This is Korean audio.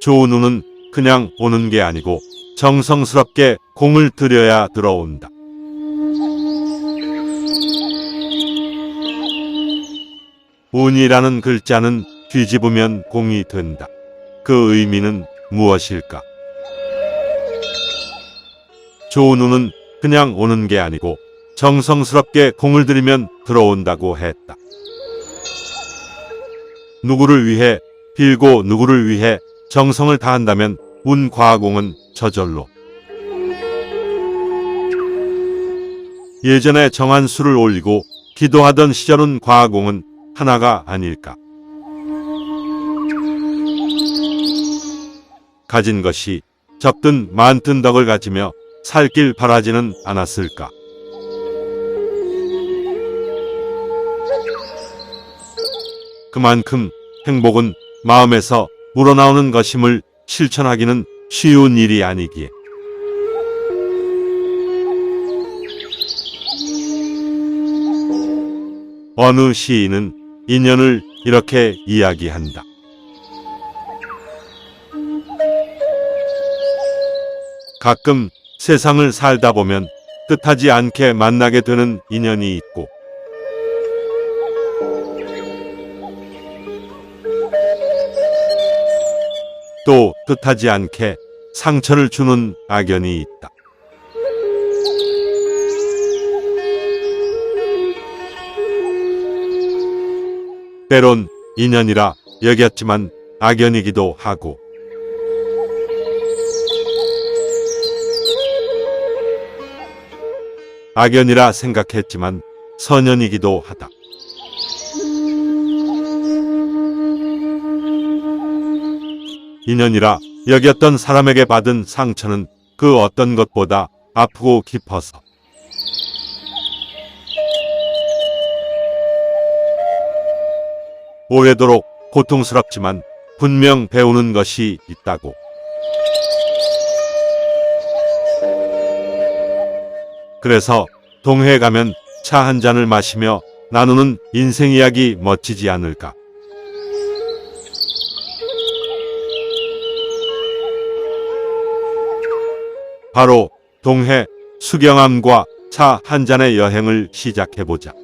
좋은 운은 그냥 오는 게 아니고 정성스럽게 공을 들여야 들어온다. 운이라는 글자는 뒤집으면 공이 된다. 그 의미는 무엇일까? 좋은 운은 그냥 오는 게 아니고 정성스럽게 공을 들이면 들어온다고 했다. 누구를 위해 빌고 누구를 위해 정성을 다한다면 운 과공은 저절로. 예전에 정한 수를 올리고 기도하던 시절은 과공은 하나가 아닐까. 가진 것이 적든 많든 덕을 가지며 살길 바라지는 않았을까. 그만큼 행복은 마음에서 우러나오는 것임을 실천하기는 쉬운 일이 아니기에. 어느 시인은 인연을 이렇게 이야기한다. 가끔 세상을 살다 보면 뜻하지 않게 만나게 되는 인연이 있고 또 뜻하지 않게 상처를 주는 악연이 있다. 때론 인연이라 여겼지만 악연이기도 하고 악연이라 생각했지만 선연이기도 하다. 인연이라 여겼던 사람에게 받은 상처는 그 어떤 것보다 아프고 깊어서 오래도록 고통스럽지만 분명 배우는 것이 있다고. 그래서 동해 가면 차 한 잔을 마시며 나누는 인생 이야기 멋지지 않을까. 바로 동해 수경암과 차 한 잔의 여행을 시작해보자.